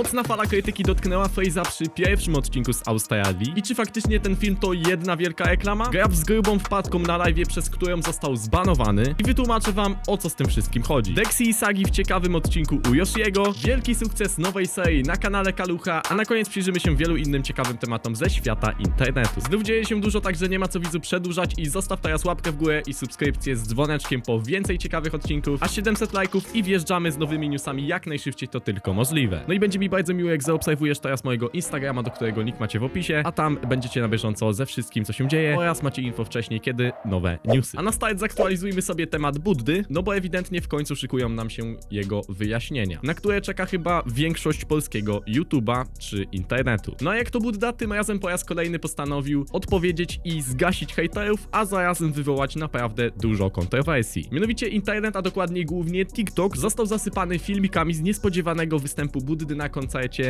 Mocna fala krytyki dotknęła Faze'a przy pierwszym odcinku z Australii. I czy faktycznie ten film to jedna wielka reklama? Grab z grubą wpadką na live, przez którą został zbanowany. I wytłumaczę wam, o co z tym wszystkim chodzi. Dexy i Sagi w ciekawym odcinku u Yoshiego, wielki sukces nowej serii na kanale Kalucha, a na koniec przyjrzymy się wielu innym ciekawym tematom ze świata internetu. Znów dzieje się dużo, także nie ma co widzu przedłużać i zostaw teraz łapkę w górę i subskrypcję z dzwoneczkiem po więcej ciekawych odcinków, a 700 lajków i wjeżdżamy z nowymi newsami jak najszybciej to tylko możliwe. No i będzie mi bardzo miło, jak zaobserwujesz teraz mojego Instagrama, do którego link macie w opisie, a tam będziecie na bieżąco ze wszystkim, co się dzieje oraz macie info wcześniej, kiedy nowe newsy. A na start zaktualizujmy sobie temat Buddy, no bo ewidentnie w końcu szykują nam się jego wyjaśnienia, na które czeka chyba większość polskiego YouTube'a czy internetu. No a jak to Budda tym razem po raz kolejny postanowił odpowiedzieć i zgasić hejterów, a zarazem wywołać naprawdę dużo kontrowersji. Mianowicie internet, a dokładniej głównie TikTok, został zasypany filmikami z niespodziewanego występu Buddy na koncercie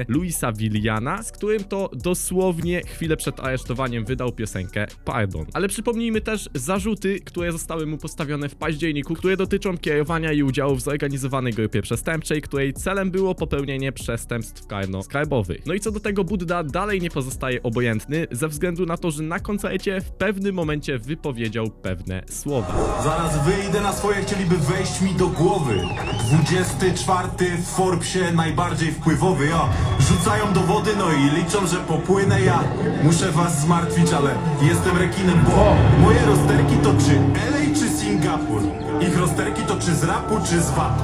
Luisa Williana, z którym to dosłownie chwilę przed aresztowaniem wydał piosenkę Pardon. Ale przypomnijmy też zarzuty, które zostały mu postawione w październiku, które dotyczą kierowania i udziału w zorganizowanej grupie przestępczej, której celem było popełnienie przestępstw karno-skarbowych. No i co do tego Budda dalej nie pozostaje obojętny, ze względu na to, że na koncercie w pewnym momencie wypowiedział pewne słowa. Zaraz wyjdę na swoje, chcieliby wejść mi do głowy 24 w Forbesie najbardziej wpływowy ja Rzucają do wody, no i liczą, że popłynę ja. Muszę was zmartwić, ale jestem rekinem, bo Moje rozterki to czy LA czy Singapur? Ich rozterki to czy z rapu czy z VAT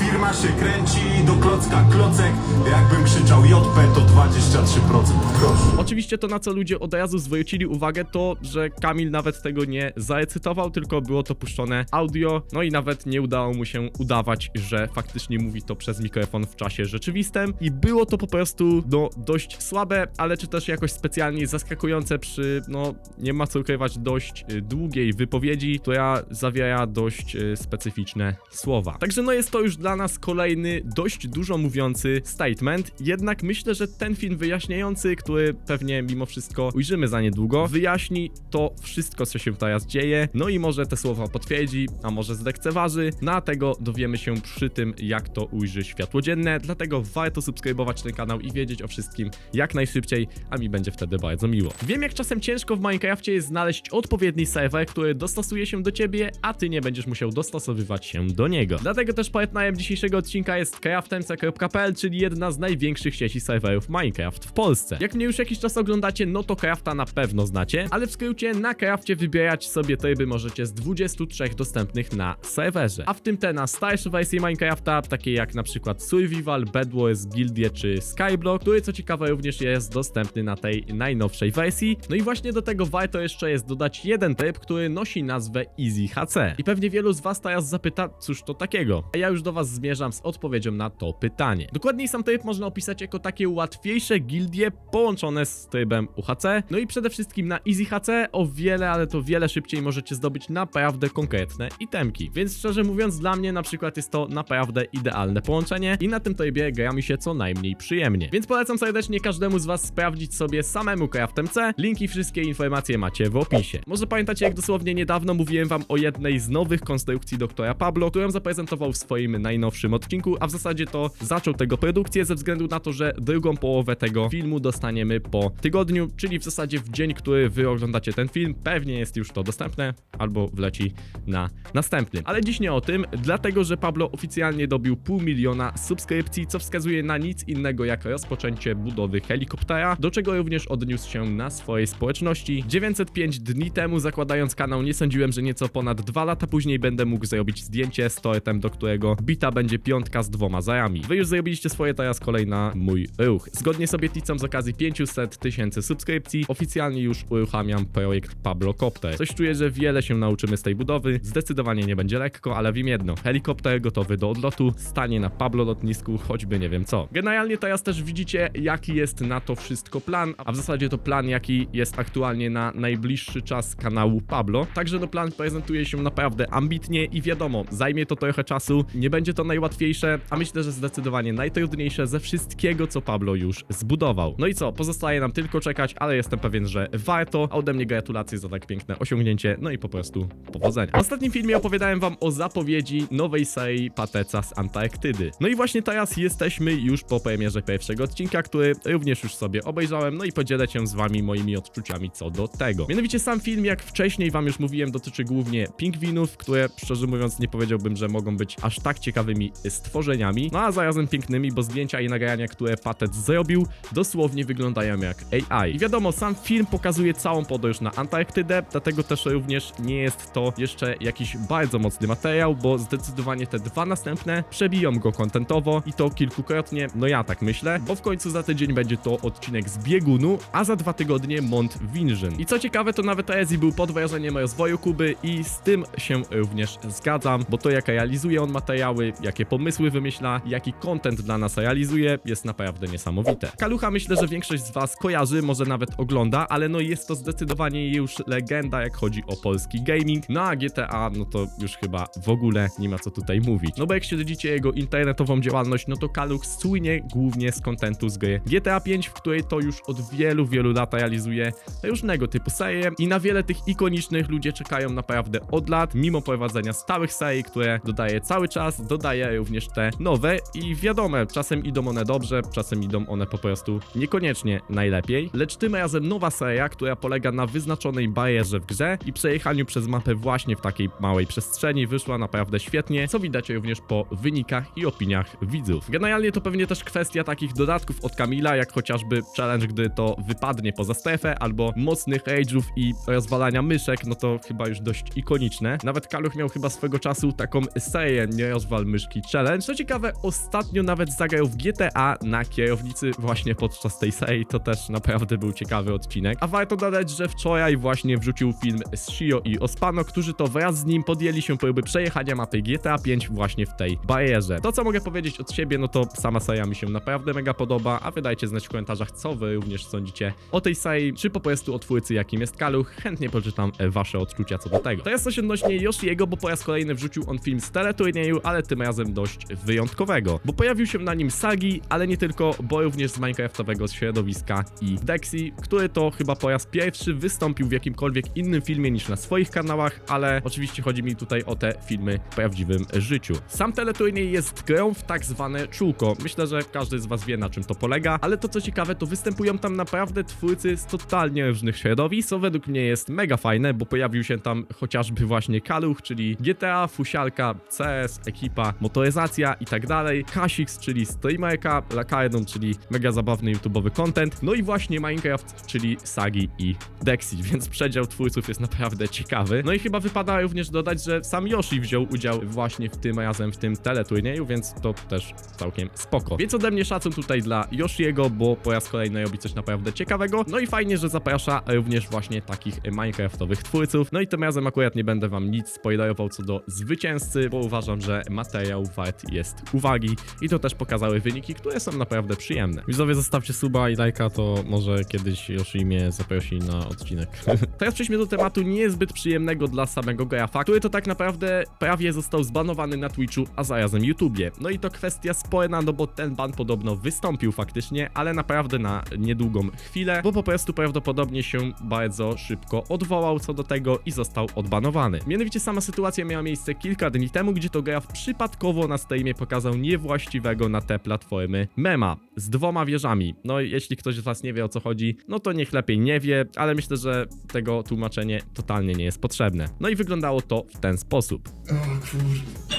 Firma się kręci do klocka klocek. Jakbym krzyczał JP to 23% Proszę Oczywiście to, na co ludzie od razu zwrócili uwagę, to, że Kamil nawet tego nie zarecytował, tylko było to puszczone audio, no i nawet nie udało mu się udawać, że faktycznie mówi to przez mikrofon w czasie rzeczywistym. I było to po prostu, no, dość słabe, ale czy też jakoś specjalnie zaskakujące przy, no, nie ma co ukrywać, dość y, długiej wypowiedzi, która zawiera dość y, specyficzne słowa. Także no jest to już dla nas kolejny dość dużo mówiący statement, jednak myślę, że ten film wyjaśniający, który pewnie mimo wszystko ujrzymy za niedługo, wyjaśni to wszystko, co się teraz dzieje, no i może te słowa potwierdzi, a może zlekceważy, no a tego dowiemy się przy tym, jak to ujrzy światło dzienne, dlatego warto subskrybować ten kanał i wiedzieć o wszystkim jak najszybciej, a mi będzie wtedy bardzo miło. Wiem, jak czasem ciężko w Minecrafcie jest znaleźć odpowiedni serwer, który dostosuje się do ciebie, a ty nie będziesz musiał dostosowywać się do niego. Dlatego też dzisiejszego odcinka jest craftemc.pl, czyli jedna z największych sieci serwerów Minecraft w Polsce. Jak mnie już jakiś czas oglądacie, no to Crafta na pewno znacie, ale w skrócie na Crafcie wybierać sobie tryby możecie z 23 dostępnych na serwerze. A w tym te na starsze wersje Minecrafta, takie jak na przykład Survival, Bed Wars, Guildie czy Skyblock, który co ciekawe również jest dostępny na tej najnowszej wersji. No i właśnie do tego warto jeszcze jest dodać jeden tryb, który nosi nazwę Easy HC. I pewnie wielu z was teraz zapyta, cóż to takiego? A ja już do was zmierzam z odpowiedzią na to pytanie. Dokładniej sam tryb można opisać jako takie łatwiejsze gildie połączone z trybem UHC. No i przede wszystkim na Easy HC o wiele, ale to wiele szybciej możecie zdobyć naprawdę konkretne itemki. Więc szczerze mówiąc, dla mnie na przykład jest to naprawdę idealne połączenie i na tym trybie gra mi się co najmniej przyjemnie. Więc polecam serdecznie każdemu z was sprawdzić sobie samemu Craftem C. Linki wszystkie informacje macie w opisie. Może pamiętacie jak dosłownie niedawno mówiłem wam o jednej z nowych konstrukcji doktora Pablo, którą zaprezentował w swoim najnowszym odcinku, a w zasadzie to zaczął tego produkcję ze względu na to, że drugą połowę tego filmu dostaniemy po tygodniu, czyli w zasadzie w dzień, który wy oglądacie ten film, pewnie jest już to dostępne, albo wleci na następny. Ale dziś nie o tym, dlatego że Pablo oficjalnie dobił pół miliona subskrypcji, co wskazuje na nic innego jak rozpoczęcie budowy helikoptera, do czego również odniósł się na swojej społeczności. 905 dni temu zakładając kanał nie sądziłem, że nieco ponad dwa lata później będę mógł zrobić zdjęcie z tortem, do którego bita będzie piątka z dwoma zajami. Wy już zrobiliście swoje, teraz kolej na mój ruch. Zgodnie z obietnicą z okazji 500 tysięcy subskrypcji, oficjalnie już uruchamiam projekt Pablo Copter. Coś czuję, że wiele się nauczymy z tej budowy. Zdecydowanie nie będzie lekko, ale wiem jedno. Helikopter gotowy do odlotu, stanie na Pablo lotnisku, choćby nie wiem co. Generalnie teraz też widzicie, jaki jest na to wszystko plan, a w zasadzie to plan, jaki jest aktualnie na najbliższy czas kanału Pablo. Także no plan prezentuje się naprawdę ambitnie i wiadomo, zajmie to trochę czasu, nie będzie najłatwiejsze, a myślę, że zdecydowanie najtrudniejsze ze wszystkiego, co Pablo już zbudował. No i co, pozostaje nam tylko czekać, ale jestem pewien, że warto. A ode mnie gratulacje za tak piękne osiągnięcie, no i po prostu powodzenia. W ostatnim filmie opowiadałem wam o zapowiedzi nowej serii Pateca z Antarktydy. No i właśnie teraz jesteśmy już po premierze pierwszego odcinka, który również już sobie obejrzałem, no i podzielę się z wami moimi odczuciami co do tego. Mianowicie sam film, jak wcześniej wam już mówiłem, dotyczy głównie pingwinów, które szczerze mówiąc nie powiedziałbym, że mogą być aż tak ciekawymi stworzeniami, no a zarazem pięknymi, bo zdjęcia i nagrania, które Patet zrobił, dosłownie wyglądają jak AI. I wiadomo, sam film pokazuje całą podróż na Antarktydę, dlatego też również nie jest to jeszcze jakiś bardzo mocny materiał, bo zdecydowanie te dwa następne przebiją go kontentowo i to kilkukrotnie, no ja tak myślę, bo w końcu za tydzień będzie to odcinek z biegunu, a za dwa tygodnie Mont Winżyn. I co ciekawe, to nawet Ezi był pod wrażeniem rozwoju Kuby i z tym się również zgadzam, bo to jak realizuje on materiały, jakie pomysły wymyśla, jaki content dla nas realizuje, jest naprawdę niesamowite. Kalucha myślę, że większość z was kojarzy, może nawet ogląda, ale no jest to zdecydowanie już legenda, jak chodzi o polski gaming. No a GTA, no to już chyba w ogóle nie ma co tutaj mówić. No bo jak śledzicie jego internetową działalność, no to Kaluch słynie głównie z kontentu z gry GTA 5, w której to już od wielu, wielu lat realizuje różnego typu serie i na wiele tych ikonicznych ludzie czekają naprawdę od lat, mimo prowadzenia stałych serii, które dodaje cały czas, dodaje również te nowe i wiadomo, czasem idą one dobrze, czasem idą one po prostu niekoniecznie najlepiej, lecz tym razem nowa seria, która polega na wyznaczonej barierze w grze i przejechaniu przez mapę właśnie w takiej małej przestrzeni wyszła naprawdę świetnie, co widać również po wynikach i opiniach widzów. Generalnie to pewnie też kwestia takich dodatków od Kamila, jak chociażby challenge, gdy to wypadnie poza strefę, albo mocnych rage'ów i rozwalania myszek, no to chyba już dość ikoniczne. Nawet Kaluch miał chyba swego czasu taką serię nie rozwal myszki challenge. Co ciekawe, ostatnio nawet zagrał w GTA na kierownicy właśnie podczas tej serii, to też naprawdę był ciekawy odcinek. A warto dodać, że wczoraj właśnie wrzucił film z Shio i Ospano, którzy to wraz z nim podjęli się próby przejechania mapy GTA 5 właśnie w tej barierze. To co mogę powiedzieć od siebie, no to sama seria mi się naprawdę mega podoba, a wydajcie znać w komentarzach, co wy również sądzicie o tej serii, czy po prostu o twórcy, jakim jest Kaluch. Chętnie poczytam e, wasze odczucia co do tego. Teraz coś odnośnie Yoshiego, bo po raz kolejny wrzucił on film z teleturnieju, ale tym razem dość wyjątkowego, bo pojawił się na nim Sagi, ale nie tylko, bo również z Minecraftowego środowiska i Dexy, który to chyba po raz pierwszy wystąpił w jakimkolwiek innym filmie niż na swoich kanałach, ale oczywiście chodzi mi tutaj o te filmy w prawdziwym życiu. Sam teleturniej jest grą w tak zwane czółko. Myślę, że każdy z was wie na czym to polega, ale to co ciekawe, to występują tam naprawdę twórcy z totalnie różnych środowisk, co według mnie jest mega fajne, bo pojawił się tam chociażby właśnie Kaluch, czyli GTA, Fusialka, CS, ekipa, motoryzacja i tak dalej, Kasix, czyli streamerka, Lakardon, czyli mega zabawny YouTube'owy content, no i właśnie Minecraft, czyli Sagi i Dexy, więc przedział twórców jest naprawdę ciekawy. No i chyba wypada również dodać, że sam Yoshi wziął udział właśnie w tym razem, w tym teleturnieju, więc to też całkiem spoko. Więc ode mnie szacun tutaj dla Yoshiego, bo po raz kolejny robi coś naprawdę ciekawego. No i fajnie, że zaprasza również właśnie takich Minecraftowych twórców. No i tym razem akurat nie będę wam nic spoilerował co do zwycięzcy, bo uważam, że materiał wart jest uwagi i to też pokazały wyniki, które są naprawdę przyjemne. Widzowie, zostawcie suba i lajka, to może kiedyś Yoshi mnie zaprosi na odcinek. Teraz przejdźmy do tematu niezbyt przyjemnego dla samego Grafa, który to tak naprawdę prawie został zbanowany na Twitchu, a zarazem YouTubie. No i to kwestia sporna, no bo ten ban podobno wystąpił faktycznie, ale naprawdę na niedługą chwilę, bo po prostu prawdopodobnie się bardzo szybko odwołał co do tego i został odbanowany. Mianowicie sama sytuacja miała miejsce kilka dni temu, gdzie to Graf przypadkowo na streamie pokazał niewłaściwego na te platformy mema z dwoma wieżami. No i jeśli ktoś z was nie wie o co chodzi, no to niech lepiej nie wie, ale myślę, że tego tłumaczenie totalnie nie jest potrzebne. No i wyglądało to w ten sposób. O kurde.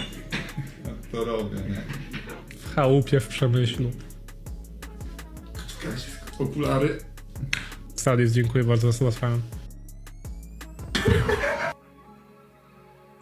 Jak to robię, nie? W chałupie w Przemyślu. Czekajcie, okulary. Sadis, dziękuję bardzo za słowem.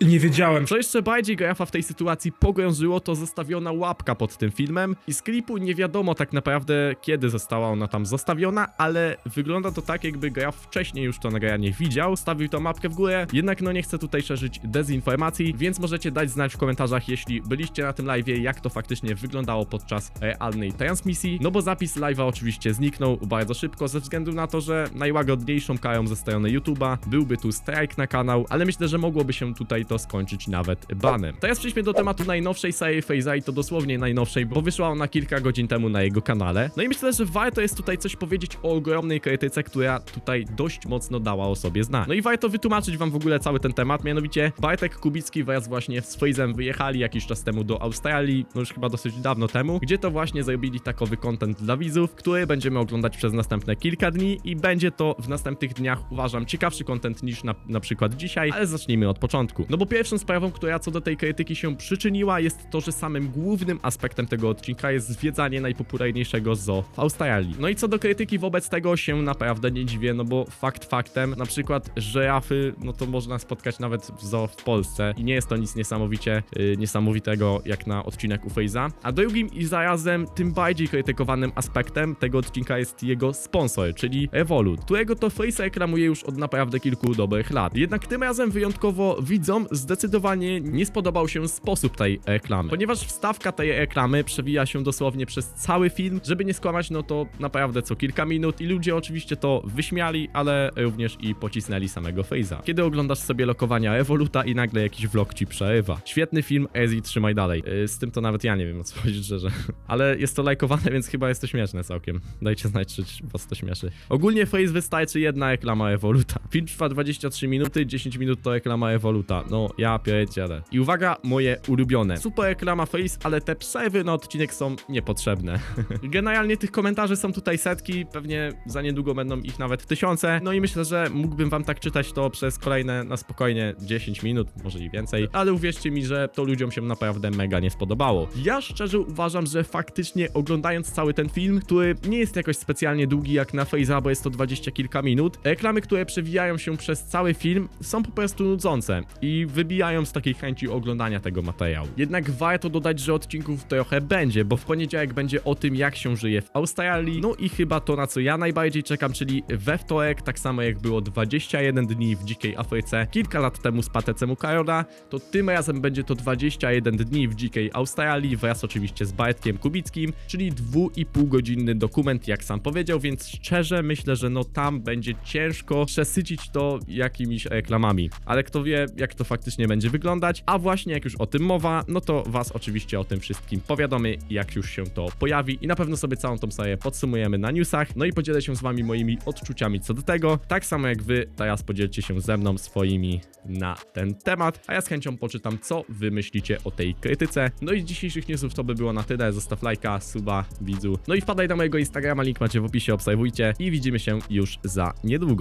Nie wiedziałem. Co jeszcze bardziej Grafa w tej sytuacji pogrążyło, to zostawiona łapka pod tym filmem. I z klipu nie wiadomo tak naprawdę kiedy została ona tam zostawiona, ale wygląda to tak jakby Graf wcześniej już to nagranie widział, stawił tą łapkę w górę, jednak no nie chcę tutaj szerzyć dezinformacji, więc możecie dać znać w komentarzach, jeśli byliście na tym live'ie, jak to faktycznie wyglądało podczas realnej transmisji, no bo zapis live'a oczywiście zniknął bardzo szybko ze względu na to, że najłagodniejszą karą ze strony YouTube'a byłby tu strike na kanał, ale myślę, że mogłoby się tutaj to to skończyć nawet banem. Teraz przejdźmy do tematu najnowszej serii Faze'a i to dosłownie najnowszej, bo wyszła ona kilka godzin temu na jego kanale. No i myślę, że warto jest tutaj coś powiedzieć o ogromnej krytyce, która tutaj dość mocno dała o sobie znać. No i warto wytłumaczyć wam w ogóle cały ten temat, mianowicie Bartek Kubicki wraz właśnie z Faze'em wyjechali jakiś czas temu do Australii, no już chyba dosyć dawno temu, gdzie to właśnie zrobili takowy content dla widzów, który będziemy oglądać przez następne kilka dni i będzie to w następnych dniach uważam ciekawszy content niż na, na przykład dzisiaj, ale zacznijmy od początku. No bo pierwszą sprawą, która co do tej krytyki się przyczyniła jest to, że samym głównym aspektem tego odcinka jest zwiedzanie najpopularniejszego zoo w Australii. No i co do krytyki wobec tego się naprawdę nie dziwię, no bo fakt faktem, na przykład żyrafy, no to można spotkać nawet w zoo w Polsce i nie jest to nic niesamowicie yy, niesamowitego jak na odcinek u Faze'a. A drugim i zarazem tym bardziej krytykowanym aspektem tego odcinka jest jego sponsor, czyli Revolut, którego to Face reklamuje już od naprawdę kilku dobrych lat. Jednak tym razem wyjątkowo widzom zdecydowanie nie spodobał się sposób tej reklamy, ponieważ wstawka tej reklamy przewija się dosłownie przez cały film, żeby nie skłamać, no to naprawdę co kilka minut i ludzie oczywiście to wyśmiali, ale również i pocisnęli samego Faze'a. Kiedy oglądasz sobie lokowania Revoluta i nagle jakiś vlog ci przerywa. Świetny film, Ezi, trzymaj dalej. Yy, z tym to nawet ja nie wiem o co chodzi szczerze. Ale jest to lajkowane, więc chyba jest to śmieszne całkiem. Dajcie znać, czy was to śmieszy. Ogólnie Face wystarczy jedna reklama Evoluta. Film trwa 23 minuty, 10 minut to reklama Evoluta. No, ja pierdzielę. I uwaga, moje ulubione. Super reklama Face, ale te przerwy na odcinek są niepotrzebne. Generalnie tych komentarzy są tutaj setki, pewnie za niedługo będą ich nawet tysiące. No i myślę, że mógłbym wam tak czytać to przez kolejne na spokojnie 10 minut, może i więcej. Ale uwierzcie mi, że to ludziom się naprawdę mega nie spodobało. Ja szczerze uważam, że faktycznie oglądając cały ten film, który nie jest jakoś specjalnie długi jak na Face'a, bo jest to 20 kilka minut, reklamy, które przewijają się przez cały film są po prostu nudzące i wybijają z takiej chęci oglądania tego materiału. Jednak warto dodać, że odcinków trochę będzie, bo w poniedziałek będzie o tym, jak się żyje w Australii, no i chyba to, na co ja najbardziej czekam, czyli we wtorek, tak samo jak było 21 dni w dzikiej Afryce kilka lat temu z Patecem u Karola, to tym razem będzie to 21 dni w dzikiej Australii wraz oczywiście z Bartkiem Kubickim, czyli 2,5 godzinny dokument, jak sam powiedział, więc szczerze myślę, że no tam będzie ciężko przesycić to jakimiś reklamami, ale kto wie, jak to faktycznie będzie wyglądać, a właśnie jak już o tym mowa, no to was oczywiście o tym wszystkim powiadomy, jak już się to pojawi. I na pewno sobie całą tą serię podsumujemy na newsach, no i podzielę się z wami moimi odczuciami co do tego, tak samo jak wy teraz podzielcie się ze mną swoimi na ten temat, a ja z chęcią poczytam, co wy myślicie o tej krytyce. No i z dzisiejszych newsów to by było na tyle, zostaw lajka, suba, widzu, no i wpadaj na mojego Instagrama, link macie w opisie, obserwujcie. I widzimy się już za niedługo.